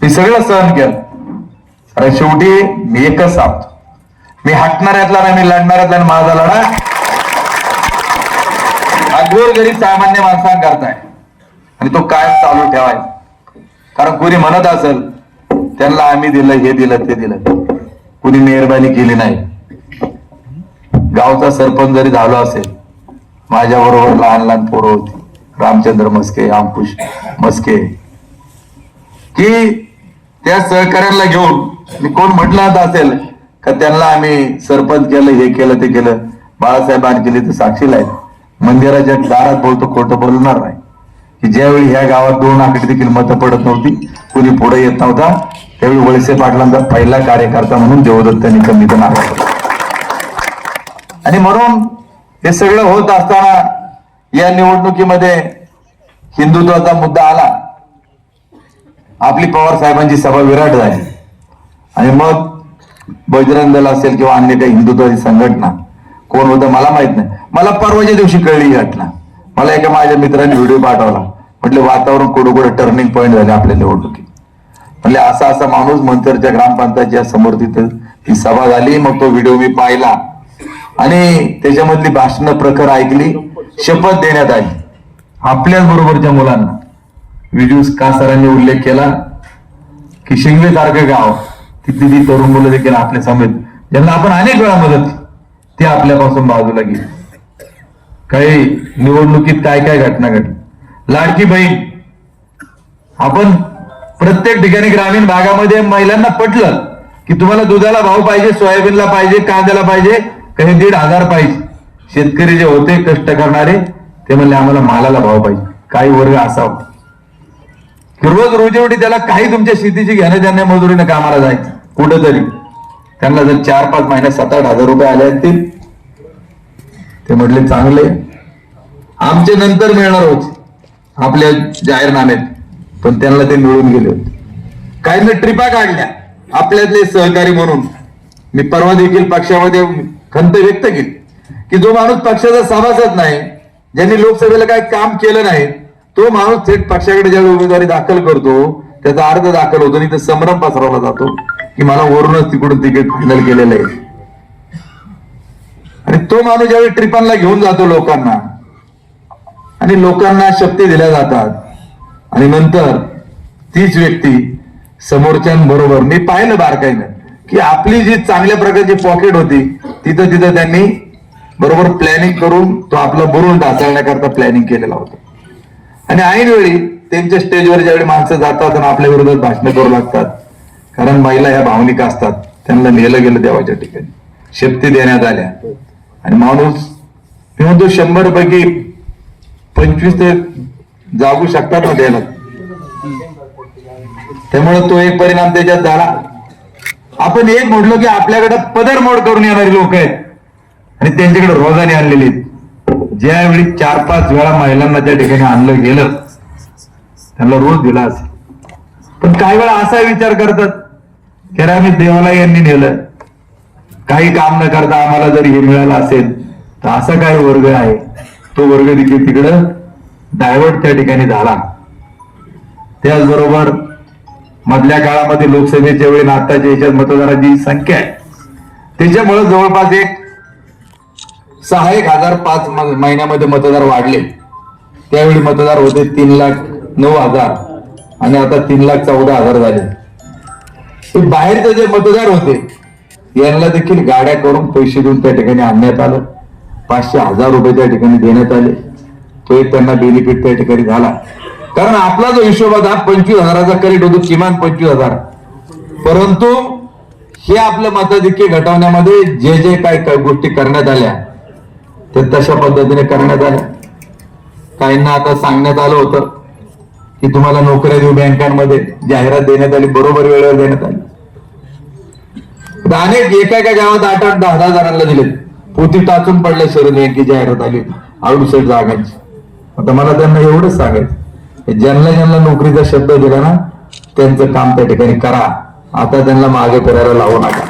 मी सगळं सहन केलं अरे शेवटी मी एकच सांगतो मी हटणाऱ्यातला नाही मी लढणाऱ्यातला माझा लढा अगोर गरीब सामान्य माणसांकरताय आणि तो काय चालू ठेवायचा. कारण कोणी म्हणत असेल त्यांना आम्ही दिलं हे दिलं ते दिलं. कुणी मेहरबानी केली नाही. गावचा सरपंच जरी झालो असेल माझ्या बरोबर लहान लहान पोरं होती. रामचंद्र मस्के अंकुश मस्के की त्या सहकार्याला घेऊन कोण म्हटलं असेल का त्यांना आम्ही सरपंच केलं हे केलं ते केलं. बाळासाहेब आणखी तर साक्षीला आहेत. मंदिराच्या दारात बोलतो खोटं बोलणार नाही. की ज्यावेळी ह्या गावात दोन आकडे देखील मतं पडत नव्हती कुणी पुढे येत नव्हता त्यावेळी वळसे पाटलांचा पहिला कार्यकर्ता म्हणून देवदत्तांनी कमी तर नाव आणि म्हणून हे सगळं होत असताना या निवडणुकीमध्ये हिंदुत्वाचा मुद्दा आला. आपली पवार साहेबांची सभा विराट झाली. आणि मग बजरंग दल असेल किंवा अन्य काही हिंदुत्वाची संघटना कोण होतं मला माहीत नाही. मला परवाच्या दिवशी कळली घटना. मला एका माझ्या मित्राने व्हिडिओ पाठवला. म्हटलं वातावरण कुठं कुठं टर्निंग पॉईंट झाले आपल्या निवडणुकीत. म्हणजे असा असा माणूस मंतरच्या ग्रामपंचायतच्या समोर तिथं ती सभा झाली. मग तो व्हिडिओ मी पाहिला आणि त्याच्यामधली भाषण प्रखर ऐकली. शपथ देण्यात आली. आपल्याच बरोबरच्या मुलांना. विजूस का सरांनी उल्लेख केला? की शिंगवे सारखं गाव. तिथली ती तरुण मुलं देखील आपल्या समेत ज्यांना आपण अनेक वेळा मदत ते आपल्यापासून बाजूला गेली. काही निवडणुकीत काय काय घटना घडली? लाडकी बहीण आपण प्रत्येक ठिकाणी ग्रामीण भागामध्ये महिलांना पटलं की तुम्हाला दुधाला भाव पाहिजे सोयाबीनला पाहिजे कांद्याला पाहिजे काही दीड हजार पाहिजे. शेतकरी जे होते कष्ट करणारे ते म्हणले आम्हाला मालाला भाव पाहिजे. काही वर्ग असावा की रोज रोजीरोटी त्याला काही तुमच्या शेतीची घेणं त्यांना मजुरीने कामाला जायचं. कुठंतरी. त्यांना जर चार पाच महिन्यात सात आठ हजार रुपये आले असतील ते म्हटले चांगले. आमचे नंतर मिळणार होते. आपल्या जाहीरनाम्यात. पण त्यांना ते मिळून गेले होते. काही ट्रिपा काढल्या आपल्यातले सहकारी म्हणून. मी परवा देखील पक्षामध्ये खंत व्यक्त केली. की जो माणूस पक्षाचा सभासद नाही ज्यांनी लोकसभेला काही काम केलं नाही तो माणूस थेट पक्षाकडे ज्यावेळी उमेदवारी दाखल करतो त्याचा अर्ज दाखल होतो आणि तो संभ्रम पसरवला जातो की मला वरूनच तिकडून तिकीट फायनल केलेलं आहे. आणि तो माणूस ज्यावेळी ट्रिपांना घेऊन जातो लोकांना आणि लोकांना शक्ती दिल्या जातात आणि नंतर तीच व्यक्ती समोरच्यांबरोबर मी पाहिलं बारकाईनं की आपली जी चांगल्या प्रकारची पॉकेट होती तिथं तिथं त्यांनी बरोबर प्लॅनिंग करून तो आपला बुरून ढासळण्याकरता प्लॅनिंग केलेला होता. आणि ऐनवेळी त्यांच्या स्टेजवर ज्यावेळी माणसं जातात आणि आपल्या विरोधात भाषणं करू लागतात कारण महिला ह्या भावनिक असतात त्यांना नेलं गेलं देवाच्या ठिकाणी. शक्ती देण्यात आल्या. आणि माणूस मी म्हणतो शंभर पैकी पंचवीस ते जागू शकतात ना त्यामुळे तो एक परिणाम त्याच्यात झाला. आपण एक म्हटलो की आपल्याकडे पदर मोड करून येणारी लोक आहेत. आणि त्यांच्याकडे रोजाने आणलेली आहेत. ज्यावेळी चार पाच वेळा महिलांना त्या ठिकाणी आणलं गेलं त्यांना रोज दिला असेल. पण काही वेळा असा विचार करतात की अरे आम्ही देवाला यांनी नेलं. काही काम न करता आम्हाला जर हे मिळालं असेल तर असा काही वर्ग आहे. तो वर्ग देखील तिकडं डायव्हर्ट त्या ठिकाणी झाला. त्याचबरोबर मधल्या काळामध्ये लोकसभेच्या वेळी आणि आताच्या याच्यात मतदारांची संख्या आहे. त्याच्यामुळे जवळपास एक सहा एक हजार पाच म- महिन्यामध्ये मतदार वाढले. त्यावेळी मतदार होते तीन लाख नऊ हजार आणि आता तीन लाख चौदा हजार झाले. ते बाहेरचे जे मतदार होते यांना देखील गाड्या करून पैसे देऊन त्या ठिकाणी आणण्यात आलं. पाचशे हजार रुपये त्या ठिकाणी देण्यात आले. तो एक त्यांना बेनिफिट त्या ठिकाणी झाला. कारण आपला जो हिशोब होता पंचवीस हजाराचा करीट होतो किमान पंचवीस हजार. परंतु हे आपलं मताधिक्य घटवण्यामध्ये जे जे काय काय गोष्टी करण्यात आल्या ते तशा पद्धतीने करण्यात आल्या. काहींना आता सांगण्यात आलं होतं की तुम्हाला नोकऱ्या देऊ बँकांमध्ये जाहिरात देण्यात आली बरोबर वेळेवर देण्यात आली. अनेक एका एका गावात आठ आठ दहा दहा जणांना दिले पोती टाचून पडल्या शहर बँकेची जाहिरात आली. आउटसाईड जागांची. आता मला त्यांना एवढंच सांगायचं ज्यांना ज्यांना नोकरीचा शब्द दिला ना त्यांचं काम त्या ठिकाणी करा. आता त्यांना मागे फिरायला लावू नका.